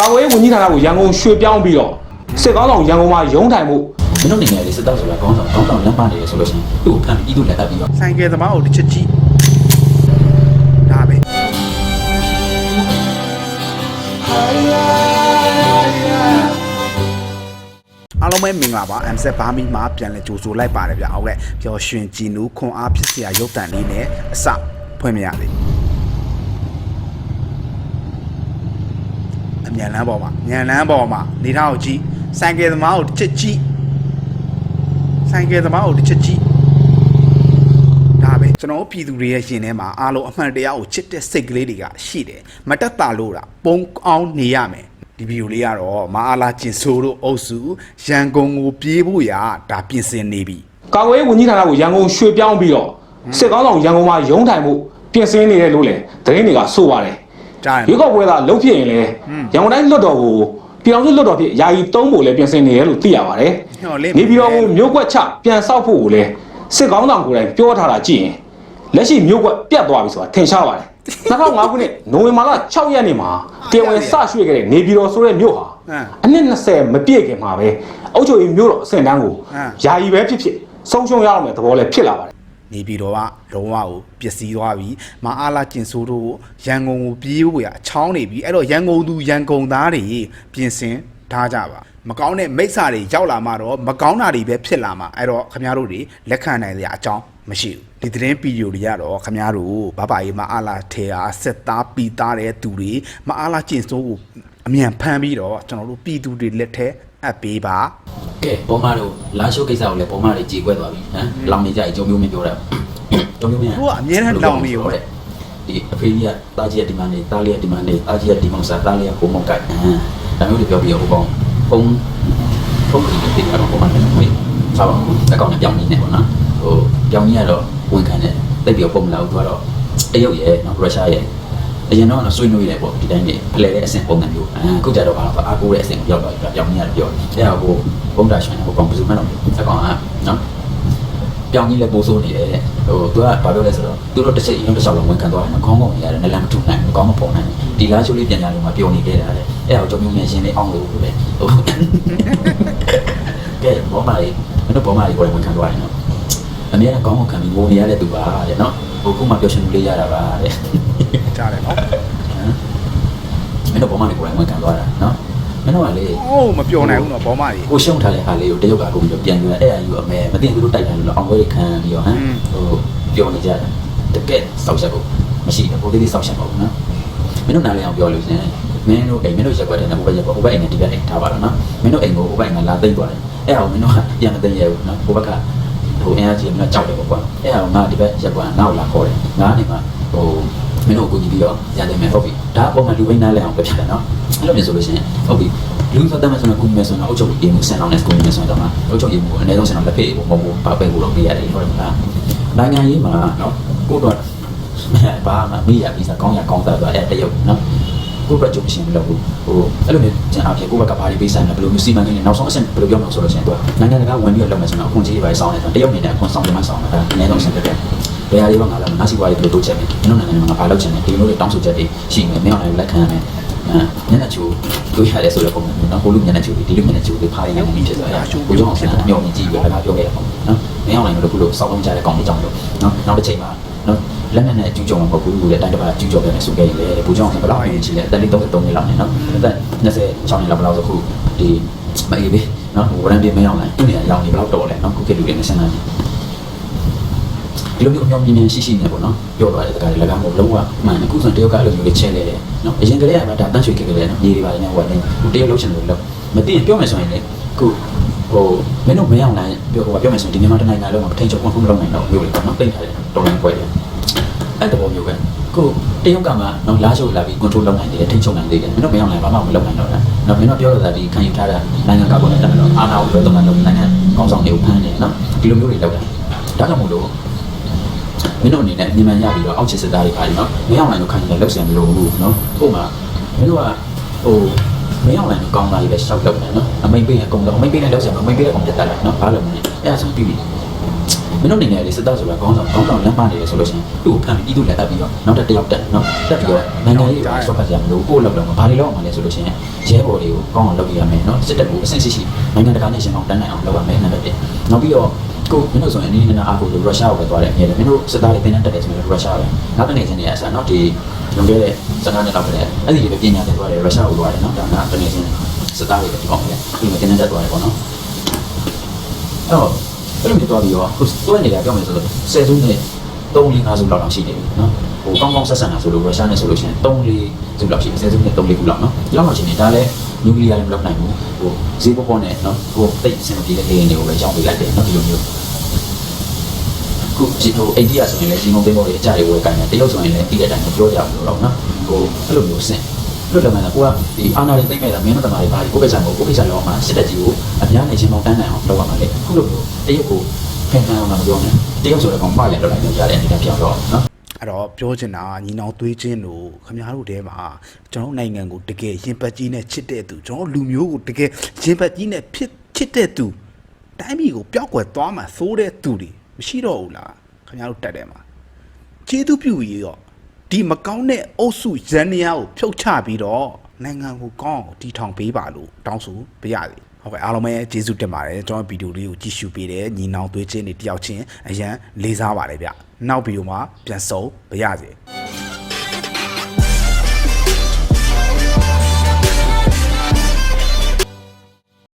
ကာကွယ်ရေးဝန်ကြီးဌာနကိုရန်ကုန်ရွှေ့ပြောင်းပြီးတော့စစ်ကောင်းဆောင်ရန်ကုန်မှာရုံးထိုင်မှုမင်းတို့နေနေလေစစ်တောက်ဆိုတာကောင်းဆောင်ကောင်းဆောင်လမ်းပနေရဆိုလို့ရှိရင်သူ့ကိုဖမ်းပြီးသူ့လက်တက်ပြီးတော့ဆိုင်ကယ်သမားကိုတစ်ချက်ကြည့်ဒါပဲအားလုံးပဲမင်္ဂလာပါ MZ ဘာမီမှာပြန်လဲကြိုဆိုလိုက်ပါတယ်ဗျအောက်ကပျော်ရွှင်ကြည်နူးခွန်အားဖြစ်စရာရုပ်တံလေးနဲ့အစဖွင့်မရသေး အမြန်လန်းပေါ်မှာမြန်လန်းပေါ်မှာနေထားကိုကြည့်ဆိုင်ကယ်သမားကိုတစ်ချက်ကြည့်ဆိုင်ကယ်သမားကိုတစ်ချက်ကြည့်ဒါပဲကျွန်တော်တို့ပြည်သူတွေရဲ့ရှင်ထဲမှာအားလုံးအမှန်တရားကိုချစ်တဲ့စိတ်ကလေးတွေကရှိတယ်မတက်တာလို့လားပုံအောင်နေရမယ်ဒီဗီဒီယိုလေးကတော့မအားလာကျင်ဆိုးတို့အုပ်စုရန်ကုန်ကိုပြေးဖို့ရာဒါပြင်ဆင်နေပြီကာကွယ်ရေးဝန်ကြီးဌာနကိုရန်ကုန်ရွှေ့ပြောင်းပြီးတော့စစ်ကောင်းဆောင်ရန်ကုန်မှာရုံးထိုင်မှုပြင်ဆင်နေတယ်လို့လည်းသတင်းတွေကဆိုပါတယ် ကြားရရွေးကောက်ပွဲကလုံဖြစ်ရင်လည်းရန်ကုန်တိုင်းလွတ်တော်ကိုပြည်အောင်စုလွတ်တော်ဖြစ်ယာယီသုံးဖို့လည်းပြင်ဆင်နေတယ်လို့သိရပါတယ်ညော်လေးနေပြည်တော်ကိုမြို့ကွက်ချပြန်ဆောက်ဖို့ကိုလည်းစစ်ကောင်းဆောင်ကိုယ်တိုင်ပြောထားတာကြည့်ရင်လက်ရှိမြို့ကွက်ပြတ်သွားပြီဆိုတာထင်ရှားပါတယ်2005ခုနှစ်နိုဝင်ဘာလ6ရက်နေ့မှာတရားဝင်စရွှေ့ခဲ့တဲ့နေပြည်တော်ဆိုတဲ့မြို့ဟာအနှစ်20မပြည့်ခင်မှာပဲအုပ်ချုပ်ရေးမြို့တော်အဆင့်တန်းကိုယာယီပဲဖြစ်ဖြစ်ဆုံးရှုံးရအောင်တဲ့သဘောလည်းဖြစ်လာပါတယ် နေပြည်တော်ကလုံးဝကိုပျက်စီးသွားပြီမအားလာကျင်ဆိုးတို့ရန်ကုန်ကိုပြေးဖို့ရာချောင်းနေပြီအဲ့တော့ရန်ကုန်သူရန်ကုန်သားတွေပြင်ဆင်ထားကြပါမကောင်းတဲ့မိစ္ဆာတွေရောက်လာမှတော့မကောင်းတာတွေပဲဖြစ်လာမှာအဲ့တော့ခမရတို့တွေလက်ခံနိုင်စရာအကြောင်းမရှိဘူးဒီသတင်းဗီဒီယိုတွေကတော့ခမရတို့ဘာဘာရေးမအားလာထေအားဆက်သားပီသားတဲ့သူတွေမအားလာကျင်ဆိုးကိုအမြန်ဖမ်းပြီးတော့ကျွန်တော်တို့ပြည်သူတွေလက်ထဲ အပ်ပေးပါကဲပုံမတို့လာရှိုးကိစ္စကိုလည်းပုံမတွေကြေကွဲသွားပြီဟမ်လောင်နေကြအကျုံမျိုးမင်းပြောတာကျုံမျိုးမင်းသူကအမြဲတမ်းလောင်နေရောတဲ့ဒီအဖေကြီးကတာကြီးကဒီမန်နေတားလေးကဒီမန်နေတာကြီးကဒီမောင်စားတားလေးကကိုမောင်ကိုက်ဟမ်ဒါမျိုးတွေပြောပြီးတော့ဟိုကောင်ဖုန်းဖုန်းကြီးတိတ်ကတော့ပုံမှန်ပဲဝင်ဆောက်အကောင့်နဲ့ပြောင်းနေနေပေါ့နော်ဟိုပြောင်းနေရတော့ဝန်ခံတယ်တိတ်ပြီးတော့ပုံမလာဘူးသူကတော့တရုတ်ရဲ့နော်ရုရှားရဲ့ အရင်တော့ဆွေးနွေးတယ်ပေါ့ဒီတိုင်းနေဖလဲတဲ့အဆင့်ပုံစံမျိုးအခုကြတော့ဘာလို့အားကိုးတဲ့အဆင့်ကိုရောက်တော့ပြောင်းနေရတယ်ပြောတယ်အဲ့ဒါကိုဘုံဒါရှင်ဟိုကောင်ဘယ်သူမှတော့အကောင်ကနော်ပြောင်းကြီးလည်းပိုးဆိုးနေတယ်ဟိုသူကဘာပြောလဲဆိုတော့သူတို့တစ်ချက်ရုံးတစ်ချက်လုံးဝန်ခံသွားတယ်ခေါင်းကုန်ရတယ်နလန်မထုနိုင်ဘူးခေါင်းမပေါ်နိုင်ဘူးဒီလားချိုးလေးပြန်ကြလို့မပြောနေခဲ့တာလေအဲ့ဒါကိုကျွန်တော်မြင်ရှင်းနေအောင်လို့ပဲဟိုကဲဘောမလေးမင်းတို့ဘောမလေးကိုလည်းဝန်ခံသွားတယ်နော်အများကခေါင်းကိုခံပြီးငိုနေရတဲ့သူပါတဲ့နော် ဟိုခုမှပြောရှင်လို့လေးရတာပါတဲ့ကြားတယ်နော်မင်းတို့ဘောမလေးကိုလည်းဝန်ခံသွားတာနော်မင်းတို့ကလေအိုးမပြောနိုင်ဘူးနော်ဘောမကြီးကိုရှုံးထားတဲ့ဟာလေးကိုတရုတ်ကကုန်ပြီးတော့ပြန်ယူအဲ့အယူအမဲမသိဘူးလို့တိုက်တယ်လို့အောင်ဝဲခံပြီးတော့ဟမ်ဟိုပြောနေကြတယ်တကယ်စောက်ချက်ကိုမရှိဘူးကိုလေးလေးစောက်ချက်ပါဘူးနော်မင်းတို့နားလည်အောင်ပြောလို့ရှင်မင်းတို့အိမ်မင်းတို့ရက်ွက်တဲ့ဟိုဘက်ရက်ွက်ဟိုဘက်အိမ်နဲ့ဒီဘက်အိမ်ထားပါတော့နော်မင်းတို့အိမ်ကိုဟိုဘက်အိမ်ကလာသိမ့်သွားတယ်အဲ့ဟာကိုမင်းတို့ကပြန်မသိမ့်ရဘူးနော်ဟိုဘက်က ဟိုအင်အားကြီးမင်းတို့ကြောက်တယ်ပေါ့ကွာအဲ့ဟာကိုငါဒီဘက်ရက်ွက်ငါ့ကိုလာခေါ်တယ်ငါနေမှာဟိုမင်းတို့ကိုကြည့်ပြီးတော့ရတယ်မယ်ဟုတ်ပြီဒါအပေါ်မှာလူဝိန်းနားလည်အောင်ပဲဖြစ်တယ်နော်အဲ့လိုမျိုးဆိုလို့ရှိရင်ဟုတ်ပြီလူသတ်တယ်ဆိုတော့ကုမယ်ဆိုတော့အုတ်ချုပ်ရေးမှုဆန်အောင်နဲ့ကုမယ်ဆိုတော့အုတ်ချုပ်ရေးမှုအနည်းဆုံးဆန်အောင်လက်ဖေးကိုမဟုတ်ဘူးပါပဲကိုတော့ပေးရတယ်ဟုတ်တယ်မလားနိုင်ငံရေးမှာနော်ကိုတော့ဘာမှမေးရပြီးစားကောင်းရကောင်းသားသွားအဲ့တရုပ်နော် ကိုတော့ကြုံရှင်မလို့ဘူးဟိုအဲ့လိုမျိုးကျန်အပြင်ကိုဘက်ကဘာတွေပေးဆိုင်လဲဘယ်လိုမျိုးစီမံကိန်းနဲ့နောက်ဆုံးအဆင့်ဘယ်လိုပြောမလဲဆိုတော့ရှင်တော့နိုင်ငံတကာဝင်ပြီးတော့လုပ်မယ်ဆိုတော့အခွန်ကြီးတွေပဲစောင်းနေတော့တရုပ်နေနဲ့အခွန်ဆောင်တယ်မှဆောင်တာအနည်းဆုံးဆန်တဲ့ဘယ်ဟာတွေပါငါလည်းနားစီပွားတွေဘယ်လိုတိုးချက်မယ်ကျွန်တော်နိုင်ငံမှာဘာလုပ်ချင်လဲဒီလိုတွေတောင်းဆိုချက်တွေရှိမယ်မင်းအောင်လည်းလက်ခံရမယ်ညနေချိုးတို့ရတယ်ဆိုတော့ပုံမှန်နော်ကိုလူညနေချိုးဒီလူညနေချိုးတွေဖားရနေပြီဖြစ်သွားတယ်ကိုကြောင့်ဆန်ညောင်းကြည့်ပြီးတော့ပြောခဲ့ရအောင်နော်မင်းအောင်လည်းတို့ခုလို့စောက်လုံးကြတဲ့ကောင်လေးကြောင့်လို့နော်နောက်တစ်ချိန်မှာ နော်လက်နဲ့နဲ့အကျူးကြောင်မဟုတ်ဘူးလေတိုင်းတစ်ပတ်အကျူးကြောင်ပြန်ဆိုခဲ့ရလေဘူကြောင့်ဘယ်လောက်ပြင်ချင်လဲအသက်လေး33နှစ်လောက်နေနော်အသက်26နှစ်လောက်ဘယ်လောက်ဆိုခုဒီမအေးပဲနော်ဝရန်ပြေမရောက်နိုင်သူနေရာရောက်နေဘယ်လောက်တော်လဲနော်ခုခေတ်လူတွေနဲ့ဆန်းနေဒီလိုမျိုးအမျိုးမြင်မြင်ရှိရှိနေပေါ့နော်ပြောသွားတဲ့တခါလေ၎င်းကိုလုံးဝမှန်အခုဆိုတရုတ်ကအဲ့လိုမျိုးလေးချဲနေတယ်နော်အရင်ကလေးကမှဒါတန်းရွှေခဲ့ကြတယ်နော်ညီတွေပါနေဝတ်နေခုတရုတ်လုံးချင်လို့လုံးမသိရင်ပြောမယ်ဆိုရင်လေခု ဟိုမင်းတို့မရောက်နိုင်ပြောဟိုပြောမယ်ဆိုရင်ဒီမြန်မာတိုင်းနိုင်ငံလုံးမှာထိန်ချုပ်ကွန်ဖုန်းမလုပ်နိုင်တော့မျိုးလေပေါ့နော်တိတ်ထားတယ်တော်လိုင်းပွဲတယ်အဲ့တဘောမျိုးပဲခုတရုတ်ကမှနော်လာရှိုးလာပြီး control လုပ်နိုင်တယ်ထိန်ချုပ်နိုင်တယ်မင်းတို့မရောက်နိုင်ဘာမှမလုပ်နိုင်တော့တာနော်မင်းတို့ပြောရတာဒီခံယူထားတာနိုင်ငံကပေါ်နေတာတော့အာဏာကိုပဲတော့မှလုပ်နိုင်ငံကောင်းဆောင်တွေကိုဖမ်းတယ်နော်ဒီလိုမျိုးတွေလုပ်တာဒါကြောင့်မို့လို့မင်းတို့အနေနဲ့ညီမရပြီးတော့အောက်ချစ်စစ်သားတွေပါလိမ့်နော်မင်းအောင်လိုင်တို့ခိုင်းတယ်လောက်ဆံမလို့ဘူးနော်ဟိုမှာမင်းတို့ကဟို မင်းအောင်လိုင်တို့ကောင်းတာကြီးပဲရှောက်လုပ်တယ်နော်အမိန်ပေးရင်အကုန်လုံးအမိန်ပေးရင်လောက်ဆံအမိန်ပေးတဲ့ကောင်ပြတ်တက်လာနော်ဘာလို့မလဲအဲ့ဒါဆိုပြီးပြီမင်းတို့အနေနဲ့လေစစ်သားဆိုတာကောင်းဆောင်ကောင်းဆောင်လမ်းမနေရဆိုလို့ရှိရင်သူ့ကိုဖမ်းပြီးသူ့လည်းတက်ပြီးတော့နောက်တစ်တယောက်တက်နော်တက်ပြီးတော့နိုင်ငံရေးကိုဆော့ဖတ်ကြမလို့ကိုယ့်လောက်တော့ဘာတွေလောက်မှလဲဆိုလို့ရှိရင်ရဲဘော်တွေကိုကောင်းအောင်လုပ်ပြရမယ်နော်စစ်တပ်ကိုအဆင့်ရှိရှိနိုင်ငံတကာနဲ့ရှင်အောင်တန်းနိုင်အောင်လုပ်ရမယ်နံပါတ်1နောက်ပြီးတော့ ကိုမင်းတို့ဆိုရင်အနည်းနည်းအားကိုရုရှားကိုပဲသွားတယ်အမြဲတမ်းမင်းတို့စစ်သားတွေတင်တက်တယ်ဆိုရင်ရုရှားပဲနောက်တနေ့ချင်းနေရဆာနော်ဒီလွန်ခဲ့တဲ့စကားနဲ့တော့ပဲအဲ့ဒီပဲပညာသင်သွားတယ်ရုရှားကိုသွားတယ်နော်ဒါကတနေ့ချင်းစစ်သားတွေဒီကောင်ပဲဒီမှာတင်တက်သွားတယ်ပေါ့နော်အဲ့တော့အဲ့လိုမျိုးသွားပြီးတော့ဟိုတွဲနေတာပြောမယ်ဆိုတော့ဆယ်စုနဲ့3 4 5စုလောက်လောက်ရှိနေပြီနော်ဟိုကောင်းကောင်းဆက်ဆံတာဆိုလို့ရုရှားနဲ့ဆိုလို့ရှိရင်3 4စုလောက်ရှိတယ်ဆယ်စုနဲ့3 4ခုလောက်နော်ဒီလောက်မှရှိနေဒါလည်းနျူကလ িয়ার လည်းမလုပ်နိုင်ဘူးဟိုဈေးပေါ်ပေါ်နဲ့နော်ဟိုတိတ်အဆင်မပြေတဲ့အေးတွေကိုပဲကြောင်းပေးလိုက်တယ်နော်ဒီလိုမျိုး ခုဒီဟိုအိန္ဒိယဆိုရင်လည်းဒီမုံသိမ်းပေါ်တွေအကြတွေဝယ်ကန်တယ်တရုတ်ဆိုရင်လည်းဒီတဲ့အတိုင်းပြောကြဘူးတော့နော်ဟိုအဲ့လိုမျိုးစင်လို့တယ်မလားကိုကဒီအာနာတွေသိမ့်မဲ့တာမင်းတို့တမားတွေပါကိုကိစ္စကိုကိုကိစ္စရောမှာစစ်တပ်ကြီးကိုအများနဲ့ချင်းမောင်းတန်းနိုင်အောင်လုပ်ရမှာလေခုလိုမျိုးတရုတ်ကိုဖန်ဆန်းအောင်မပြောနဲ့တရုတ်ဆိုတဲ့ကောင်ပါရလောက်လိုက်ကြတဲ့အနေနဲ့ပြောတော့နော်အဲ့တော့ပြောချင်တာညီနောင်သွေးချင်းတို့ခမများတို့တဲမှာကျွန်တော်နိုင်ငံကိုတကယ်ရင်ပတ်ကြီးနဲ့ချစ်တဲ့သူကျွန်တော်လူမျိုးကိုတကယ်ရင်ပတ်ကြီးနဲ့ဖြစ်ချစ်တဲ့သူတိုင်းပြည်ကိုပျောက်ကွယ်သွားမှသိုးတဲ့သူတွေ မရှိတော့ဘူးလားခမများတို့တက်တယ်မှာကျေးဇူးပြုပြီးတော့ဒီမကောင်းတဲ့အုပ်စုရန်နေရာကိုဖြုတ်ချပြီးတော့နိုင်ငံကိုကောင်းအောင်တီထောင်ပေးပါလို့တောင်းဆိုပြရစီဟုတ်ကဲ့အားလုံးပဲကျေးဇူးတင်ပါတယ်ကျွန်တော်ဗီဒီယိုလေးကိုကြည့်ရှုပေးတယ်ညီနောင်သွေးချင်းတွေတယောက်ချင်းအရန်လေးစားပါတယ်ဗျနောက်ဗီဒီယိုမှာပြန်ဆုံပြရစီ